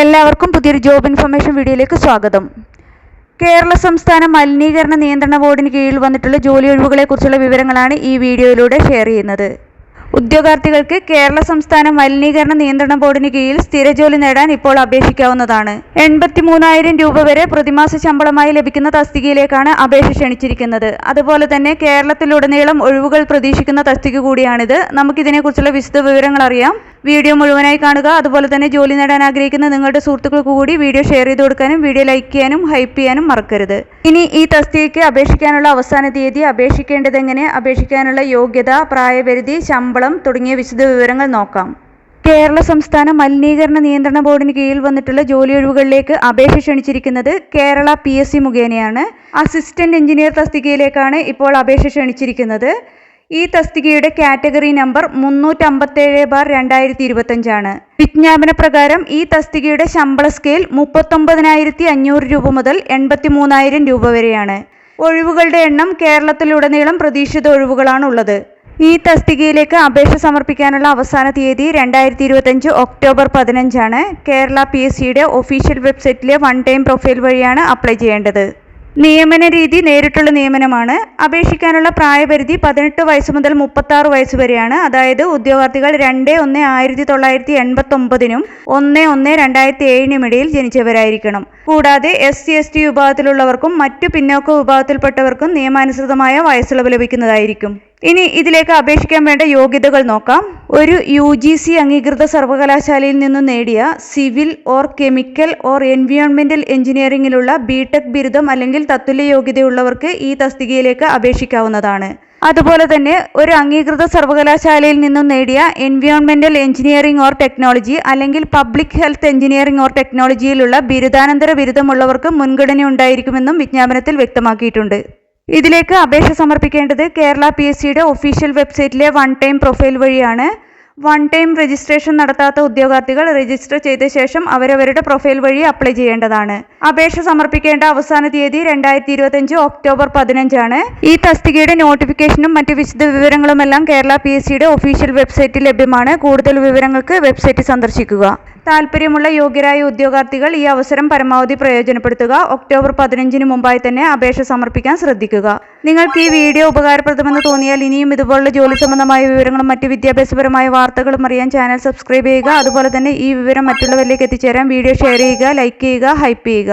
എല്ലാവർക്കും പുതിയൊരു job information വീഡിയോയിലേക്ക് സ്വാഗതം. കേരള സംസ്ഥാന മലിനീകരണ നിയന്ത്രണ ബോർഡിന് കീഴിൽ വന്നിട്ടുള്ള ജോലി ഒഴിവുകളെക്കുറിച്ചുള്ള വിവരങ്ങളാണ് ഈ വീഡിയോയിലൂടെ ഷെയർ ചെയ്യുന്നത്. ഉദ്യോഗാർത്ഥികൾക്ക് കേരള സംസ്ഥാന മലിനീകരണ നിയന്ത്രണ ബോർഡിന് കീഴിൽ സ്ഥിര ജോലി നേടാൻ ഇപ്പോൾ അപേക്ഷിക്കാവുന്നതാണ്. എൺപത്തി മൂന്നായിരം രൂപ വരെ പ്രതിമാസ ശമ്പളമായി ലഭിക്കുന്ന തസ്തികയിലേക്കാണ് അപേക്ഷ ക്ഷണിച്ചിരിക്കുന്നത്. അതുപോലെ തന്നെ കേരളത്തിലുടനീളം ഒഴിവുകൾ പ്രതീക്ഷിക്കുന്ന തസ്തിക കൂടിയാണിത്. നമുക്കിതിനെക്കുറിച്ചുള്ള വിശദ വിവരങ്ങൾ അറിയാം വീഡിയോ മുഴുവനായി കാണുക. അതുപോലെ തന്നെ ജോലി നേടാൻ ആഗ്രഹിക്കുന്ന നിങ്ങളുടെ സുഹൃത്തുക്കൾക്ക് കൂടി വീഡിയോ ഷെയർ ചെയ്ത് കൊടുക്കാനും വീഡിയോ ലൈക്ക് ചെയ്യാനും ഹൈപ്പ് ചെയ്യാനും മറക്കരുത്. ഇനി ഈ തസ്തികയ്ക്ക് അപേക്ഷിക്കാനുള്ള അവസാന തീയതി അപേക്ഷിക്കേണ്ടത് എങ്ങനെ അപേക്ഷിക്കാനുള്ള യോഗ്യത പ്രായപരിധി ശമ്പളം തുടങ്ങിയ വിശദ വിവരങ്ങൾ നോക്കാം. കേരള സംസ്ഥാന മലിനീകരണ നിയന്ത്രണ ബോർഡിന് കീഴിൽ വന്നിട്ടുള്ള ജോലി ഒഴിവുകളിലേക്ക് അപേക്ഷ ക്ഷണിച്ചിരിക്കുന്നത് കേരള പി മുഖേനയാണ്. അസിസ്റ്റന്റ് എഞ്ചിനീയർ തസ്തികയിലേക്കാണ് ഇപ്പോൾ അപേക്ഷ ക്ഷണിച്ചിരിക്കുന്നത്. ഈ തസ്തികയുടെ കാറ്റഗറി നമ്പർ മുന്നൂറ്റമ്പത്തേഴ് ബാർ രണ്ടായിരത്തി ഇരുപത്തഞ്ചാണ് വിജ്ഞാപന പ്രകാരം ഈ തസ്തികയുടെ ശമ്പള സ്കെയിൽ മുപ്പത്തൊമ്പതിനായിരത്തി അഞ്ഞൂറ് രൂപ മുതൽ എൺപത്തി മൂന്നായിരം രൂപ വരെയാണ്. ഒഴിവുകളുടെ എണ്ണം കേരളത്തിലുടനീളം പ്രതീക്ഷിത ഒഴിവുകളാണുള്ളത്. ഈ തസ്തികയിലേക്ക് അപേക്ഷ സമർപ്പിക്കാനുള്ള അവസാന തീയതി രണ്ടായിരത്തി ഇരുപത്തഞ്ച് ഒക്ടോബർ പതിനഞ്ചാണ്. കേരള പി എസ് സിയുടെ ഒഫീഷ്യൽ വെബ്സൈറ്റിലെ വൺ ടൈം പ്രൊഫൈൽ വഴിയാണ് അപ്ലൈ ചെയ്യേണ്ടത്. നിയമന രീതി നേരിട്ടുള്ള നിയമനമാണ്. അപേക്ഷിക്കാനുള്ള പ്രായപരിധി പതിനെട്ട് വയസ്സ് മുതൽ മുപ്പത്തി ആറ് വയസ്സ് വരെയാണ്. അതായത് ഉദ്യോഗാർത്ഥികൾ രണ്ട് ഒന്ന് ആയിരത്തി തൊള്ളായിരത്തി എൺപത്തി ഒമ്പതിനും ഒന്ന് ഒന്ന് രണ്ടായിരത്തി ഏഴിനും ഇടയിൽ ജനിച്ചവരായിരിക്കണം. കൂടാതെ എസ് സി എസ് ടി വിഭാഗത്തിലുള്ളവർക്കും മറ്റു പിന്നോക്ക വിഭാഗത്തിൽപ്പെട്ടവർക്കും നിയമാനുസൃതമായ വയസ്സിളവ് ലഭിക്കുന്നതായിരിക്കും. ഇനി ഇതിലേക്ക് അപേക്ഷിക്കാൻ വേണ്ട യോഗ്യതകൾ നോക്കാം. ഒരു യു ജി സി അംഗീകൃത സർവകലാശാലയിൽ നിന്ന് നേടിയ സിവിൽ ഓർ കെമിക്കൽ ഓർ എൻവയോൺമെന്റൽ എഞ്ചിനീയറിംഗിലുള്ള ബിടെക് ബിരുദം അല്ലെങ്കിൽ തത്തുല്യ യോഗ്യതയുള്ളവർക്ക് ഈ തസ്തികയിലേക്ക് അപേക്ഷിക്കാവുന്നതാണ്. അതുപോലെ തന്നെ ഒരു അംഗീകൃത സർവകലാശാലയിൽ നിന്നും നേടിയ എൻവയോൺമെന്റൽ എഞ്ചിനീയറിംഗ് ഓർ ടെക്നോളജി അല്ലെങ്കിൽ പബ്ലിക് ഹെൽത്ത് എഞ്ചിനീയറിംഗ് ഓർ ടെക്നോളജിയിലുള്ള ബിരുദാനന്തര ബിരുദമുള്ളവർക്ക് മുൻഗണന ഉണ്ടായിരിക്കുമെന്നും വിജ്ഞാപനത്തിൽ വ്യക്തമാക്കിയിട്ടുണ്ട്. ഇതിലേക്ക് അപേക്ഷ സമർപ്പിക്കേണ്ടത് കേരള പി എസ് സിയുടെ ഒഫീഷ്യൽ വെബ്സൈറ്റിലെ വൺ ടൈം പ്രൊഫൈൽ വഴിയാണ്. വൺ ടൈം രജിസ്ട്രേഷൻ നടത്താത്ത ഉദ്യോഗാർത്ഥികൾ രജിസ്റ്റർ ചെയ്ത ശേഷം അവരവരുടെ പ്രൊഫൈൽ വഴി അപ്ലൈ ചെയ്യേണ്ടതാണ്. അപേക്ഷ സമർപ്പിക്കേണ്ട അവസാന തീയതി രണ്ടായിരത്തി ഇരുപത്തിയഞ്ച് ഒക്ടോബർ പതിനഞ്ചാണ്. ഈ തസ്തികയുടെ നോട്ടിഫിക്കേഷനും മറ്റ് വിശദ വിവരങ്ങളുമെല്ലാം കേരള പി എസ് സിയുടെ ഒഫീഷ്യൽ വെബ്സൈറ്റിൽ ലഭ്യമാണ്. കൂടുതൽ വിവരങ്ങൾക്ക് വെബ്സൈറ്റ് സന്ദർശിക്കുക. താല്പര്യമുള്ള യോഗ്യരായ ഉദ്യോഗാർത്ഥികൾ ഈ അവസരം പരമാവധി പ്രയോജനപ്പെടുത്തുക. ഒക്ടോബർ പതിനഞ്ചിന് മുമ്പായി തന്നെ അപേക്ഷ സമർപ്പിക്കാൻ ശ്രദ്ധിക്കുക. നിങ്ങൾക്ക് ഈ വീഡിയോ ഉപകാരപ്രദമെന്ന് തോന്നിയാൽ ഇനിയും ഇതുപോലുള്ള ജോലി സംബന്ധമായ വിവരങ്ങളും മറ്റ് വിദ്യാഭ്യാസപരമായ വാർത്തകളും അറിയാൻ ചാനൽ സബ്സ്ക്രൈബ് ചെയ്യുക. അതുപോലെ തന്നെ ഈ വിവരം മറ്റുള്ളവരിലേക്ക് എത്തിച്ചേരാൻ വീഡിയോ ഷെയർ ചെയ്യുക ലൈക്ക് ചെയ്യുക ഹൈപ്പ് ചെയ്യുക.